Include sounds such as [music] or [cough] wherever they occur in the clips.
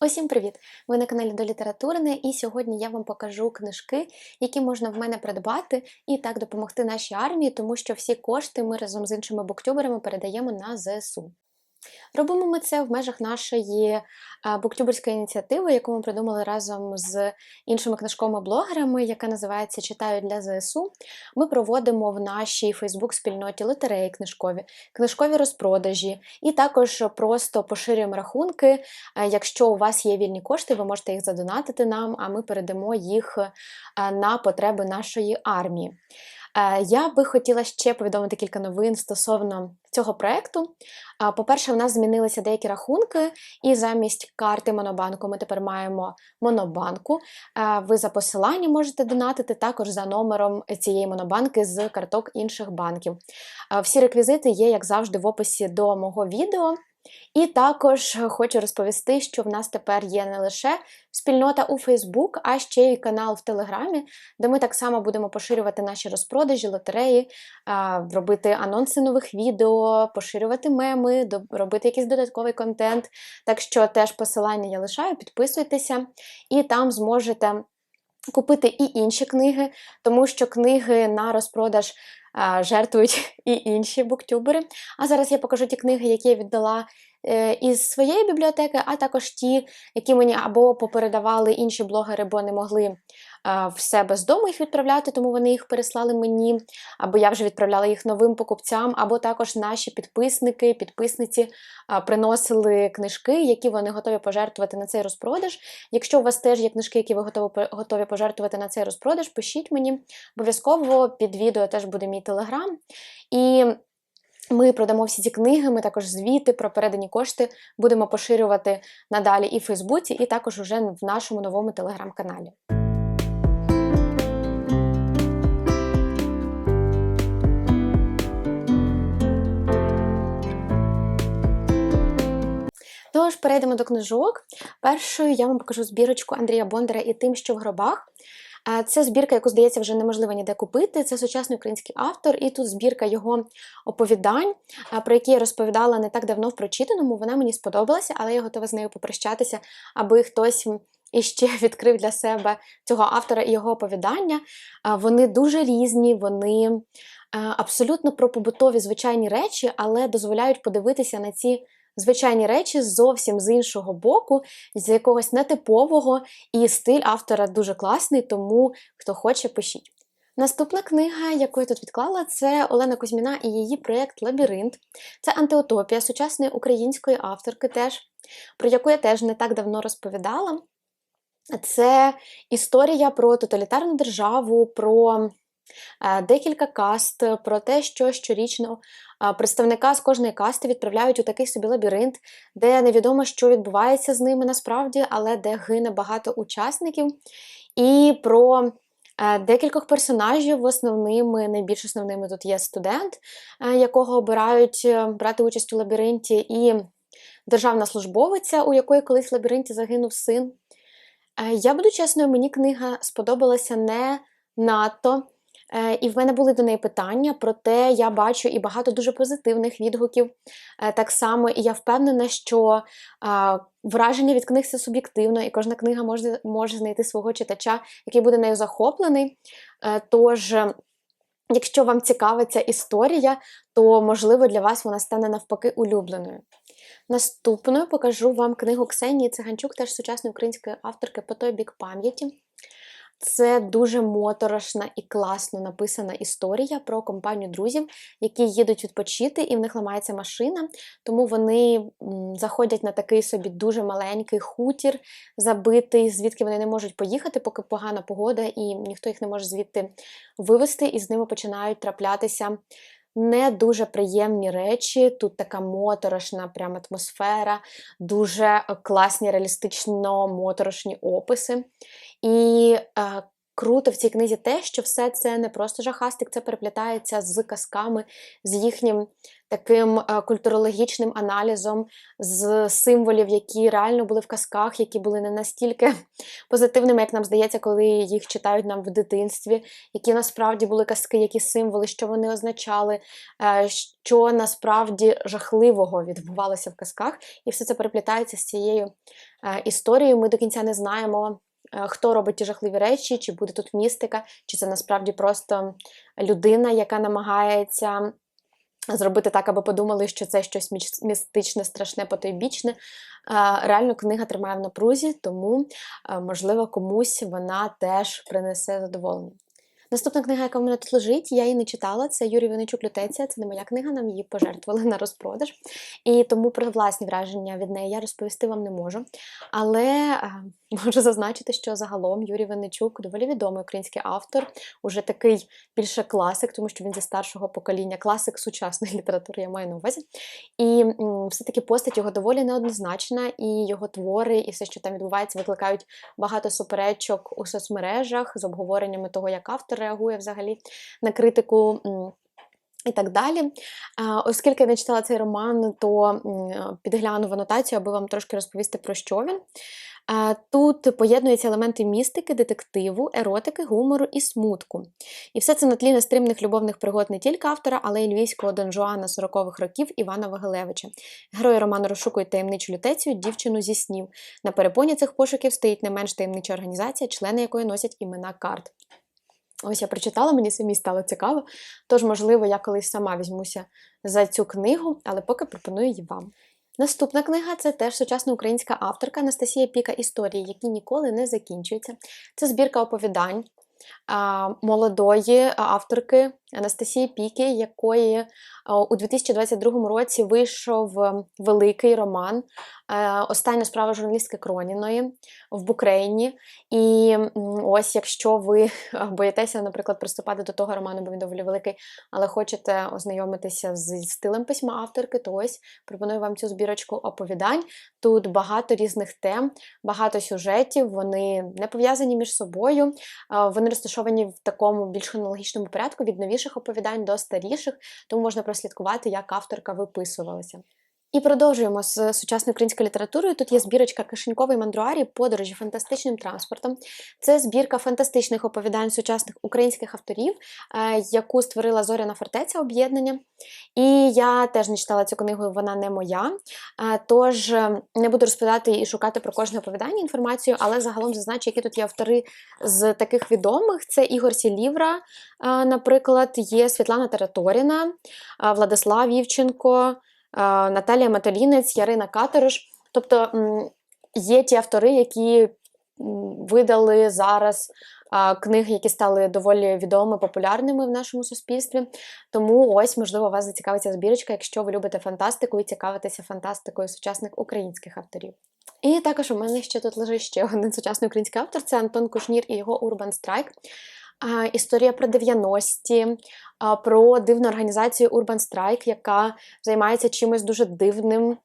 Усім привіт! Ви на каналі до літературне, і сьогодні я вам покажу книжки, які можна в мене придбати і так допомогти нашій армії, тому що всі кошти ми разом з іншими буктюберами передаємо на ЗСУ. Робимо ми це в межах нашої буктюберської ініціативи, яку ми придумали разом з іншими книжковими блогерами, яка називається Читаю для ЗСУ. Ми проводимо в нашій Фейсбук-спільноті лотереї книжкові, книжкові розпродажі, і також просто поширюємо рахунки. Якщо у вас є вільні кошти, ви можете їх задонатити нам, а ми передамо їх на потреби нашої армії. Я би хотіла ще повідомити кілька новин стосовно цього проєкту. По-перше, у нас змінилися деякі рахунки, і замість карти Монобанку ми тепер маємо Монобанку. Ви за посиланням можете донатити також за номером цієї монобанки з карток інших банків. Всі реквізити є, як завжди, в описі до мого відео. І також хочу розповісти, що в нас тепер є не лише спільнота у Фейсбук, а ще й канал в Телеграмі, де ми так само будемо поширювати наші розпродажі, лотереї, робити анонси нових відео, поширювати меми, робити якийсь додатковий контент. Так що теж посилання я лишаю, підписуйтеся, і там зможете купити і інші книги, тому що книги на розпродаж жертвують і інші буктюбери. А зараз я покажу ті книги, які я віддала Е, із своєї бібліотеки, а також ті, які мені або попередавали інші блогери, бо не могли в себе з дому їх відправляти, тому вони їх переслали мені, або я вже відправляла їх новим покупцям, або також наші підписники, підписниці приносили книжки, які вони готові пожертвувати на цей розпродаж. Якщо у вас теж є книжки, які ви готові готові пожертвувати на цей розпродаж, пишіть мені. Обов'язково під відео теж буде мій телеграм. І ми продамо всі ці книги, ми також звіти про передані кошти будемо поширювати надалі і в Фейсбуці, і також уже в нашому новому телеграм-каналі. Тож, перейдемо до книжок. Першою я вам покажу збірочку Андрія Бондара і тим, що в гробах. Це збірка, яку, здається, вже неможливо ніде купити. Це сучасний український автор, і тут збірка його оповідань, про які я розповідала не так давно в прочитаному. Вона мені сподобалася, але я готова з нею попрощатися, аби хтось іще [laughs] відкрив для себе цього автора і його оповідання. Вони дуже різні, вони абсолютно про побутові звичайні речі, але дозволяють подивитися на ці звичайні речі зовсім з іншого боку, з якогось нетипового, і стиль автора дуже класний, тому хто хоче, пишіть. Наступна книга, яку я тут відклала, це Олена Кузьміна і її проєкт Лабіринт. Це антиутопія сучасної української авторки, теж, про яку я теж не так давно розповідала. Це історія про тоталітарну державу, про декілька каст про те, що щорічно е, представника з кожної касти відправляють у такий собі лабіринт, де невідомо, що відбувається з ними насправді, але де гине багато учасників. І про е, декількох персонажів, основними, найбільш основними тут є студент, якого обирають брати участь у лабіринті, і державна службовиця, у якої колись в лабіринті загинув син. Я буду чесною, мені книга сподобалася не надто. Е, і в мене були до неї питання, проте я бачу і багато дуже позитивних відгуків. Е, так само, і я впевнена, що враження від книг це суб'єктивно, і кожна книга може, може знайти свого читача, який буде нею захоплений. Е, тож. Якщо вам цікава ця історія, то, можливо, для вас вона стане навпаки улюбленою. Наступною покажу вам книгу Ксенії Циганчук, теж сучасної української авторки по той бік пам'яті. Це дуже моторошна і класно написана історія про компанію друзів, які їдуть відпочити, і в них ламається машина. Тому вони заходять на такий собі дуже маленький хутір, забитий, звідки вони не можуть поїхати, поки погана погода, і ніхто їх не може звідти вивезти, і з ними починають траплятися. Не дуже приємні речі, тут така моторошна прям атмосфера, дуже класні реалістично моторошні описи. І е, круто в цій книзі те, що все це не просто жахастик, це переплітається з казками, з їхнім таким е, культурологічним аналізом, з символів, які реально були в казках, які були не настільки [laughs] позитивними, як нам здається, коли їх читають нам в дитинстві, які насправді були казки, які символи, що вони означали, е, що насправді жахливого відбувалося в казках, і все це переплітається з цією е, історією. Ми до кінця не знаємо. Хто робить ті жахливі речі, чи буде тут містика, чи це насправді просто людина, яка намагається зробити так, аби подумали, що це щось містичне, страшне, потойбічне. Реально книга тримає в напрузі, тому, можливо, комусь вона теж принесе задоволення. Наступна книга, яка в мене тут лежить, я її не читала. Це Юрій Виничук Лютеція. Це не моя книга, нам її пожертвували на розпродаж. І тому про власні враження від неї я розповісти вам не можу. Але Можу зазначити, що загалом Юрій Винничук доволі відомий український автор, уже такий більше класик, тому що він зі старшого покоління, класик сучасної [laughs] літератури, я маю на увазі. І все-таки постать його доволі неоднозначна, і його твори, і все, що там відбувається, викликають багато суперечок у соцмережах з обговореннями того, як автор реагує взагалі на критику. І так далі. Оскільки я не читала цей роман, то підгляну в анотацію, аби вам трошки розповісти, про що він. Тут поєднуються елементи містики, детективу, еротики, гумору і смутку. І все це на тлі нестримних любовних пригод не тільки автора, але й львівського донжуана 40-х років Івана Вагилевича. Герої роману розшукують таємничу лютецію, дівчину зі снів. На перепоні цих пошуків стоїть не менш таємнича організація, члени якої носять імена карт. Ось я прочитала, мені самі стало цікаво, тож, можливо, я колись сама візьмуся за цю книгу, але поки пропоную її вам. Наступна книга це теж сучасна українська авторка Анастасія Піка Історії, які ніколи не закінчуються. Це збірка оповідань молодої авторки Анастасії Піки, якої у 2022 році вийшов великий роман Остання справа журналістки Кроніної в Букрейні. І ось, якщо ви боїтеся, наприклад, приступати до того роману, бо він доволі великий, але хочете ознайомитися з стилем письма авторки, то ось пропоную вам цю збірочку оповідань. Тут багато різних тем, багато сюжетів, вони не пов'язані між собою, вони розташовані в такому більш хронологічному порядку від новіших оповідань до старіших, тому можна прослідкувати, як авторка виписувалася. І продовжуємо з сучасною українською літературою. Тут є збірочка Кишеньковий мандруарі подорожі фантастичним транспортом. Це збірка фантастичних оповідань сучасних українських авторів, е, яку створила Зоряна фортеця об'єднання. І я теж не читала цю книгу, вона не моя. Е, тож е, не буду розповідати і шукати про кожне оповідання інформацію, але загалом зазначу, які тут є автори з таких відомих: це Ігор Сілівра, наприклад, є Світлана Тераторіна, Владислав Євченко. Наталія Маталінець, Ярина Катериш. Тобто є ті автори, які видали зараз книги, які стали доволі відомими, популярними в нашому суспільстві. Тому ось, можливо, вас зацікавиться збірочка, якщо ви любите фантастику і цікавитеся фантастикою сучасних українських авторів. І також у мене ще тут лежить ще один сучасний український автор це Антон Кушнір і його Urban Strike. Історія про 90-ті, про дивну організацію Urban Strike, яка займається чимось дуже дивним.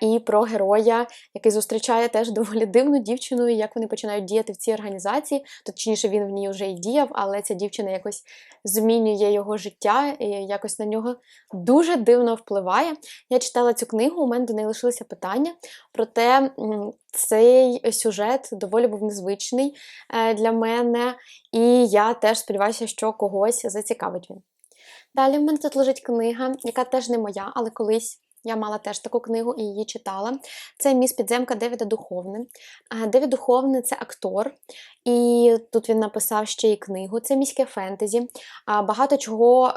І про героя, який зустрічає теж доволі дивну дівчину, і як вони починають діяти в цій організації. Точніше, він в ній вже й діяв, але ця дівчина якось змінює його життя і якось на нього дуже дивно впливає. Я читала цю книгу, у мене до неї лишилися питання, проте цей сюжет доволі був незвичний е, для мене, і я теж сподіваюся, що когось зацікавить він. Далі в мене тут лежить книга, яка теж не моя, але колись. Я мала теж таку книгу і її читала. Це міс підземка Девіда Духовне. Девід Духовне це актор, і тут він написав ще й книгу. Це міське фентезі. Багато чого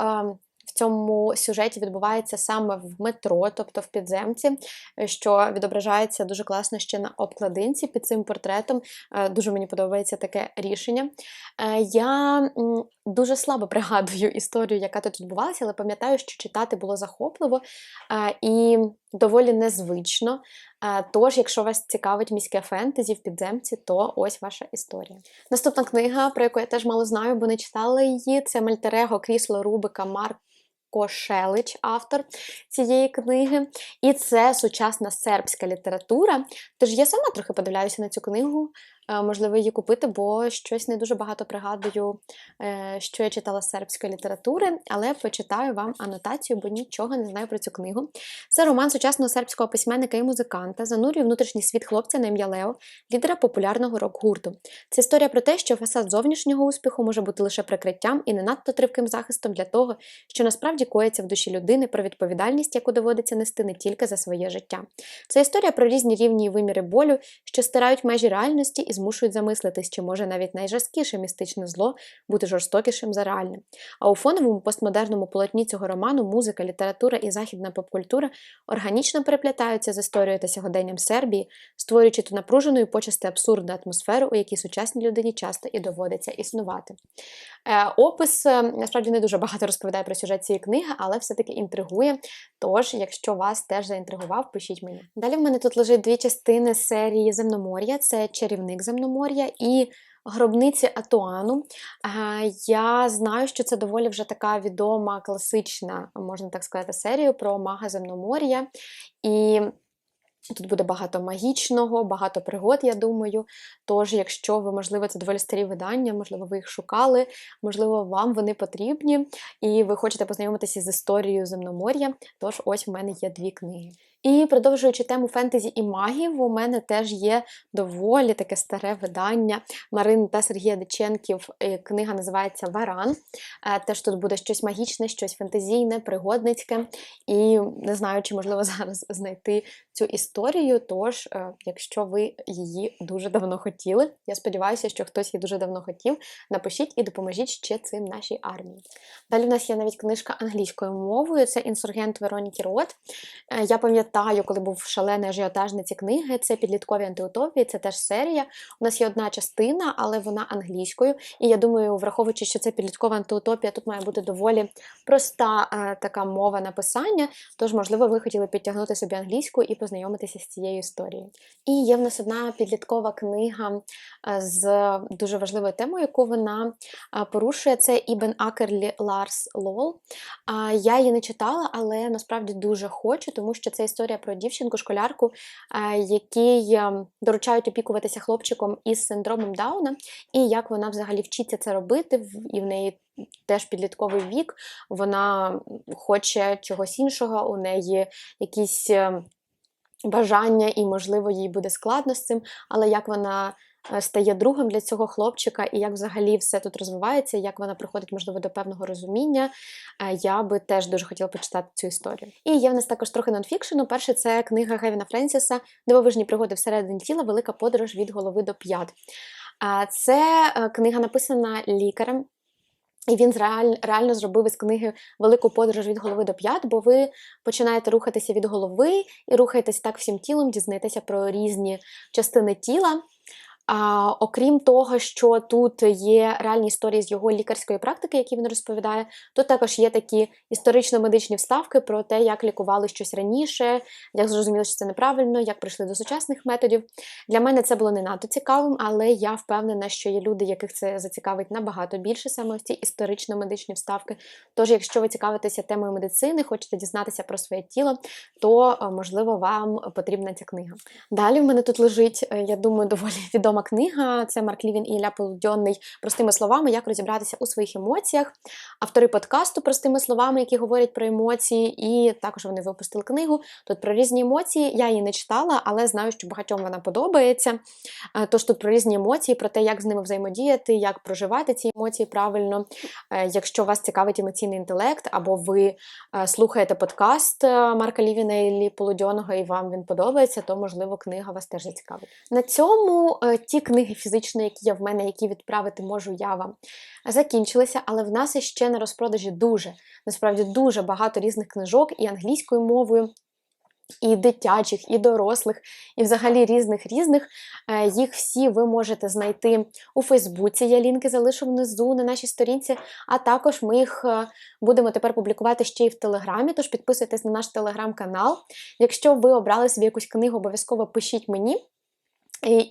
в цьому сюжеті відбувається саме в метро, тобто в підземці, що відображається дуже класно ще на обкладинці під цим портретом. Е, дуже мені подобається таке рішення. Е, я дуже слабо [laughs] пригадую історію, яка тут відбувалася, але пам'ятаю, що читати було захопливо е, і доволі незвично. Тож, якщо вас цікавить міське фентезі в підземці, то ось ваша історія. Наступна книга, про яку я теж мало знаю, бо не читала її, це Мальтерего Крісло Рубика Марк Кошелич, автор цієї книги. І це сучасна сербська література. Тож я сама трохи подивляюся на цю книгу. Можливо її купити, бо щось не дуже багато пригадую, е, що я читала з сербської літератури, але почитаю вам анотацію, бо нічого не знаю про цю книгу. Це роман сучасного сербського письменника і музиканта, занурює внутрішній світ хлопця на ім'я Лео, лідера популярного рок-гурту. Це історія про те, що фасад зовнішнього успіху може бути лише прикриттям і не надто тривким захистом для того, що насправді коїться в душі людини про відповідальність, яку доводиться нести не тільки за своє життя. Це історія про різні рівні і виміри болю, що стирають межі реальності і змушують замислитись, чи може навіть найжорсткіше містичне зло бути жорстокішим за реальне. А у фоновому постмодерному полотні цього роману музика, література і західна попкультура органічно переплітаються з історією та сьогоденням Сербії, створюючи ту напружену і почасти абсурдну атмосферу, у якій сучасній людині часто і доводиться існувати. Е, опис е, насправді не дуже багато розповідає про сюжет цієї книги, але все-таки інтригує. Тож, якщо вас теж заінтригував, пишіть мені. Далі в мене тут лежить дві частини серії Земномор'я: це чарівник Земномор'я і гробниці Атуану. Е, Я знаю, що це доволі вже така відома, класична, можна так сказати, серія про мага Земномор'я. І Тут буде багато магічного, багато пригод, я думаю. Тож, якщо ви, можливо, це доволі старі видання, можливо, ви їх шукали, можливо, вам вони потрібні, і ви хочете познайомитися з історією земномор'я, тож ось у мене є дві книги. І продовжуючи тему фентезі і магів, у мене теж є доволі таке старе видання Марини та Сергія Диченків. Е, книга називається Варан. Е, теж тут буде щось магічне, щось фентезійне, пригодницьке. І не знаю, чи можливо [laughs] зараз знайти цю історію. Тож, е, якщо ви її дуже давно хотіли, я сподіваюся, що хтось її дуже давно хотів. Напишіть і допоможіть ще цим нашій армії. Далі в нас є навіть книжка англійською мовою. Це інсургент Вероніки Рот. Я пам'ятаю пам'ятаю, коли був шалений ажіотаж на ці книги. Це підліткові антиутопії, це теж серія. У нас є одна частина, але вона англійською. І я думаю, враховуючи, що це підліткова антиутопія, тут має бути доволі проста е, така мова написання. Тож, можливо, ви хотіли підтягнути собі англійську і познайомитися з цією історією. І є в нас одна підліткова книга е, з дуже важливою темою, яку вона е, порушує. Це Ібен Акерлі Ларс Лол. Я її не читала, але насправді дуже хочу, тому що це історія історія про дівчинку-школярку, е, якій е, доручають опікуватися хлопчиком із синдромом Дауна, і як вона взагалі вчиться це робити, і в неї теж підлітковий вік, вона хоче чогось іншого, у неї якісь е, бажання, і, можливо, їй буде складно з цим, але як вона. Е, стає другом для цього хлопчика, і як взагалі все тут розвивається, як вона приходить, можливо, до певного розуміння. Е, я би теж дуже хотіла почитати цю історію. І є в нас також трохи нонфікшену. Перше, це книга Гевіна Френсіса Дивовижні пригоди всередині тіла, велика подорож від голови до п'ят. Це е, книга написана лікарем. І він реально зробив із книги велику подорож від голови до п'ят, бо ви починаєте рухатися від голови і рухаєтесь так всім тілом, дізнаєтеся про різні частини тіла. А, Окрім того, що тут є реальні історії з його лікарської практики, які він розповідає, тут також є такі історично-медичні вставки про те, як лікували щось раніше, як зрозуміло, що це неправильно, як прийшли до сучасних методів. Для мене це було не надто цікавим, але я впевнена, що є люди, яких це зацікавить набагато більше, саме ці історично-медичні вставки. Тож, якщо ви цікавитеся темою медицини, хочете дізнатися про своє тіло, то е, можливо вам потрібна ця книга. Далі в мене тут лежить, е, я думаю, доволі [laughs] відома відома книга. Це Марк Лівін і Ілля Полудьонний простими словами, як розібратися у своїх емоціях. Автори подкасту простими словами, які говорять про емоції, і також вони випустили книгу. Тут про різні емоції. Я її не читала, але знаю, що багатьом вона подобається. Е, тож тут про різні емоції, про те, як з ними взаємодіяти, як проживати ці емоції правильно. Е, якщо вас цікавить емоційний інтелект, або ви е, слухаєте подкаст Марка Лівіна і Іллі Полудьоного, і вам він подобається, то можливо книга вас теж зацікавить. На цьому ті книги фізичні, які є в мене, які відправити можу я вам, закінчилися, але в нас іще на розпродажі дуже, насправді дуже багато різних книжок і англійською мовою. І дитячих, і дорослих, і взагалі різних різних. Е, їх всі ви можете знайти у Фейсбуці. Я лінки залишу внизу на нашій сторінці, а також ми їх е, будемо тепер публікувати ще й в Телеграмі, тож підписуйтесь на наш телеграм-канал. Якщо ви обрали собі якусь книгу, обов'язково пишіть мені.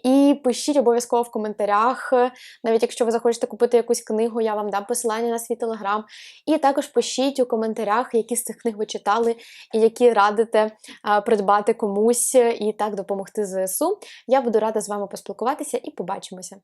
І, пишіть обов'язково в коментарях, е, навіть якщо ви захочете купити якусь книгу, я вам дам посилання на свій телеграм. І також пишіть у коментарях, які з цих книг ви читали, і які радите а, придбати комусь і так допомогти ЗСУ. Я буду рада з вами поспілкуватися і побачимося.